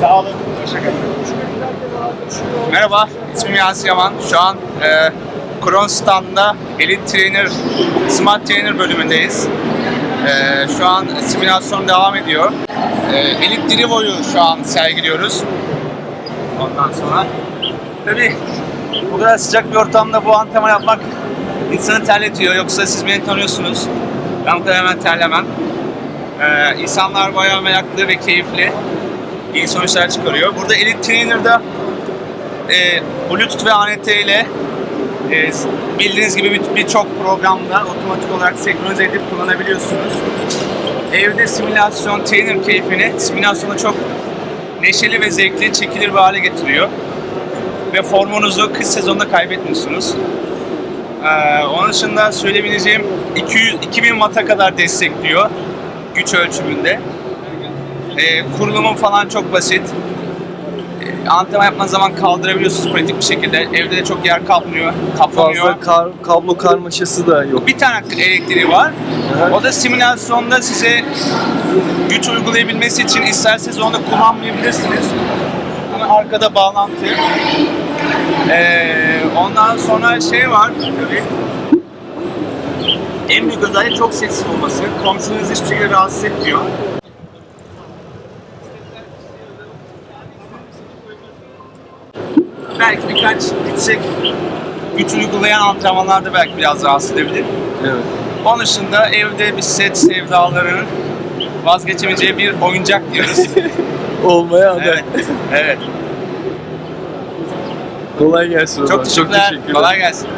Sağ olun. Teşekkür. Merhaba, ismim Yasin Yaman. Şu an e, Kron standında Elite Trainer, Smart Trainer bölümündeyiz. E, şu an simülasyon devam ediyor. E, Elite Drivo'yu şu an sergiliyoruz. Ondan sonra tabii bu kadar sıcak bir ortamda bu antrenman yapmak insanı terletiyor. Yoksa siz beni tanıyorsunuz. Ben bu kadar hemen terlemem. E, insanlar bayağı meraklı ve keyifli iyi sonuçlar çıkarıyor. Burada Elite Trainer'da e, Bluetooth ve ANT ile e, bildiğiniz gibi bir- birçok programda otomatik olarak senkronize edip kullanabiliyorsunuz. Evde simülasyon trainer keyfini simülasyonu çok neşeli ve zevkli, çekilir bir hale getiriyor. Ve formunuzu kış sezonunda kaybetmiyorsunuz. Ee, onun dışında söyleyebileceğim 200, 2000 Watt'a kadar destekliyor güç ölçümünde. Ee, kurulumun falan çok basit. Ee, antrenman yapmanız zaman kaldırabiliyorsunuz pratik bir şekilde. Evde de çok yer kapmıyor, kaplamıyor. Fazla kar- kablo karmaşası da yok. Bir tane elektriği var. Aha. O da simülasyonda size güç uygulayabilmesi için isterseniz onu kullanmayabilirsiniz. Bunun arkada bağlantı. Ee, ondan sonra şey var tabii. En büyük özelliği çok sessiz olması. Komşunuzu hiçbir şekilde rahatsız etmiyor. Belki birkaç yüksek güç uygulayan antrenmanlarda belki biraz rahatsız edebilir. Evet. Onun dışında evde bir set sevdalarının vazgeçemeyeceği bir oyuncak diyoruz. Olmaya aday. evet. evet. Kolay gelsin o zaman. Çok teşekkürler. teşekkürler. Kolay gelsin.